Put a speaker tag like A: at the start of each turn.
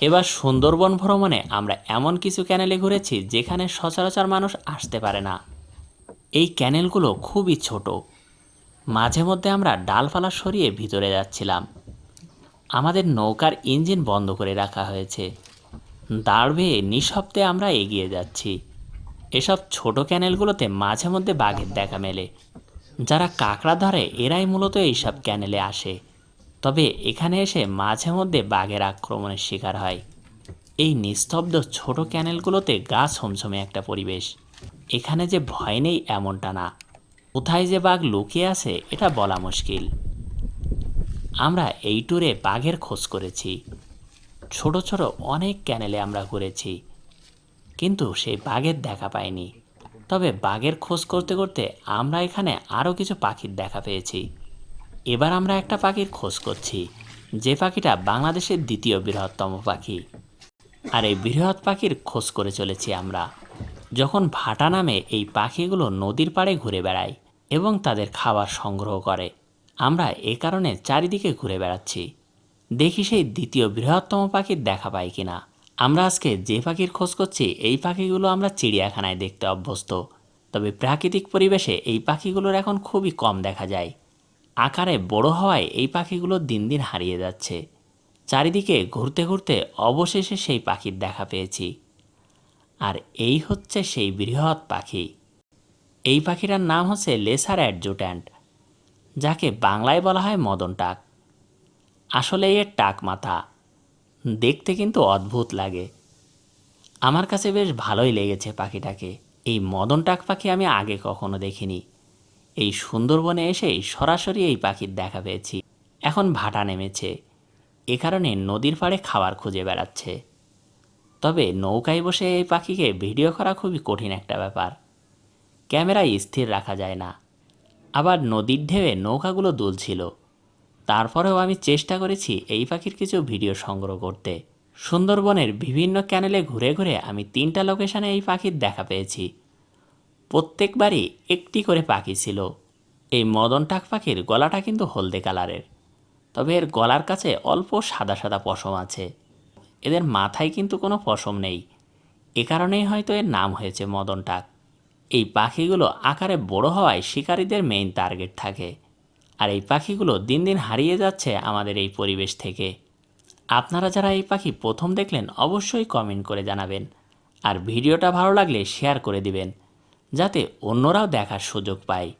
A: এবার সুন্দরবন ভ্রমণে আমরা এমন কিছু ক্যানেলে ঘুরেছি যেখানে সচরাচর মানুষ আসতে পারে না। এই ক্যানেলগুলো খুবই ছোট। মাঝে মধ্যে আমরা ডালপালা সরিয়ে ভিতরে যাচ্ছিলাম। আমাদের নৌকার ইঞ্জিন বন্ধ করে রাখা হয়েছে। দাঁড় বেয়ে নিঃশব্দে আমরা এগিয়ে যাচ্ছি। এসব ছোট ক্যানেলগুলোতে মাঝে মধ্যে বাঘের দেখা মেলে। যারা কাঁকড়া ধরে এরাই মূলত এইসব ক্যানেলে আসে। তবে এখানে এসে মাঝে মধ্যে বাঘের আক্রমণের শিকার হয়। এই নিস্তব্ধ ছোট ক্যানেলগুলোতে গা ছমছমে একটা পরিবেশ। এখানে যে ভয় নেই এমনটা না। কোথায় যে বাঘ লুকিয়ে আছে, এটা বলা মুশকিল। আমরা এই ট্যুরে বাঘের খোঁজ করেছি। ছোট ছোট অনেক ক্যানেলে আমরা ঘুরেছি। কিন্তু সেই বাঘের দেখা পাইনি। তবে বাঘের খোঁজ করতে করতে আমরা এখানে আরও কিছু পাখির দেখা পেয়েছি। এবার আমরা একটা পাখির খোঁজ করছি। যে পাখিটা বাংলাদেশের দ্বিতীয় বৃহত্তম পাখি। আর এই বৃহৎ পাখির খোঁজ করে চলেছি আমরা। যখন ভাটা নামে এই পাখিগুলো নদীর পাড়ে ঘুরে বেড়ায় এবং তাদের খাবার সংগ্রহ করে, আমরা এ কারণে চারিদিকে ঘুরে বেড়াচ্ছি। দেখি সেই দ্বিতীয় বৃহত্তম পাখির দেখা পাই কিনা। আমরা আজকে যে পাখির খোঁজ করছি, এই পাখিগুলো আমরা চিড়িয়াখানায় দেখতে অভ্যস্ত। তবে প্রাকৃতিক পরিবেশে এই পাখিগুলোর এখন খুবই কম দেখা যায়। আকারে বড় হওয়ায় এই পাখিগুলো দিন দিন হারিয়ে যাচ্ছে। চারিদিকে ঘুরতে ঘুরতে অবশেষে সেই পাখির দেখা পেয়েছি। আর এই হচ্ছে সেই বৃহৎ পাখি। এই পাখিটার নাম হচ্ছে লেসার অ্যাডজুট্যান্ট যাকে বাংলায় বলা হয় মদন টাক। আসলে এর টাক মাথা। দেখতে কিন্তু অদ্ভুত লাগে। আমার কাছে বেশ ভালোই লেগেছে পাখিটাকে। এই মদন টাক পাখি আমি আগে কখনো দেখিনি। এই সুন্দরবনে এসেই সরাসরি এই পাখির দেখা পেয়েছি। এখন ভাটা নেমেছে। এ কারণে নদীর পাড়ে খাবার খুঁজে বেড়াচ্ছে। তবে নৌকায় বসে এই পাখিকে ভিডিও করা খুবই কঠিন একটা ব্যাপার। ক্যামেরায় স্থির রাখা যায় না। আবার নদীর ঢেউয়ে নৌকাগুলো দুলছিল। তারপরেও আমি চেষ্টা করেছি এই পাখির কিছু ভিডিও সংগ্রহ করতে। সুন্দরবনের বিভিন্ন ক্যানেলে ঘুরে ঘুরে আমি তিনটা লোকেশনে এই পাখির দেখা পেয়েছি। প্রত্যেকবারই একটি করে পাখি ছিল। এই মদন টাক পাখির গলাটা কিন্তু হলদে কালারের। তবে এর গলার কাছে অল্প সাদা সাদা পশম আছে। এদের মাথায় কিন্তু কোনো পশম নেই। এ কারণেই হয়তো এর নাম হয়েছে মদন টাক। এই পাখিগুলো আকারে বড় হওয়ায় শিকারীদের মেইন টার্গেট থাকে। আর এই পাখিগুলো দিন দিন হারিয়ে যাচ্ছে আমাদের এই পরিবেশ থেকে। আপনারা যারা এই পাখি প্রথম দেখলেন, অবশ্যই কমেন্ট করে জানাবেন। আর ভিডিওটা ভালো লাগলে শেয়ার করে দিবেন। যাতে অন্যরাও দেখার সুযোগ পায়।